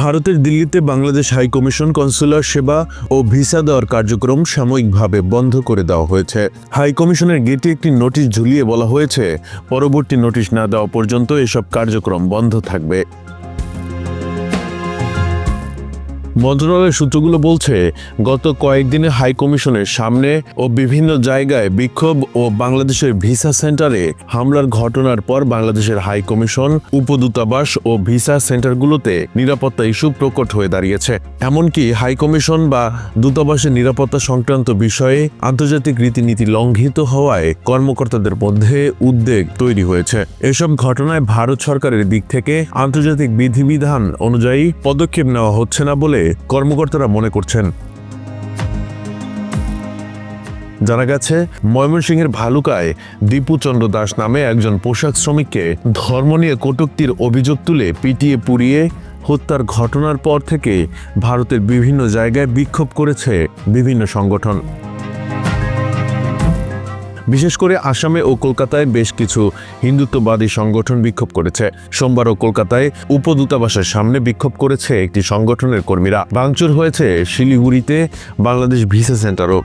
ভারতের দিল্লিতে Bangladesh high commission, consular সেবা ও ভিসা দেওয়ার কার্যক্রম সাময়িকভাবে বন্ধ করে দেওয়া হয়েছে। হাই কমিশনের গেটে একটি নোটিশ ঝুলিয়ে বলা হয়েছে, পরবর্তী নোটিশ না দেওয়া পর্যন্ত এসব কার্যক্রম বন্ধ থাকবে। মন্ত্রণালয়ের সূত্রগুলো বলছে, গত কয়েকদিনে হাই কমিশনের সামনে ও বিভিন্ন জায়গায় বিক্ষোভ ও বাংলাদেশের ভিসা সেন্টারে হামলার ঘটনার পর বাংলাদেশের হাই কমিশন, উপদূতাবাস ও ভিসা সেন্টারগুলোতে নিরাপত্তা ইস্যু প্রকট হয়ে দাঁড়িয়েছে। এমনকি হাই কমিশন বা দূতাবাসের নিরাপত্তা সংক্রান্ত বিষয়ে আন্তর্জাতিক রীতিনীতি লঙ্ঘিত হওয়ায় কর্মকর্তাদের মধ্যে উদ্বেগ তৈরি হয়েছে। এসব ঘটনায় ভারত সরকারের দিক থেকে আন্তর্জাতিক বিধিবিধান অনুযায়ী পদক্ষেপ নেওয়া হচ্ছে না বলে কর্মকর্তারা মনে করছেন। জানা গেছে, ময়মনসিংহের ভালুকায় দীপুচন্দ্র দাস নামে একজন পোশাক শ্রমিককে ধর্ম নিয়ে কটুক্তির অভিযোগ তুলে পিটিয়ে পুড়িয়ে হত্যার ঘটনার পর থেকে ভারতের বিভিন্ন জায়গায় বিক্ষোভ করেছে বিভিন্ন সংগঠন। বিশেষ করে আসামে ও কলকাতায় বেশ কিছু হিন্দুত্ববাদী সংগঠন বিক্ষোভ করেছে। সোমবারও কলকাতায় উপদূতাবাসের সামনে বিক্ষোভ করেছে একটি সংগঠনের কর্মীরা। ভাঙচুর হয়েছে শিলিগুড়িতে বাংলাদেশ ভিসা সেন্টারও।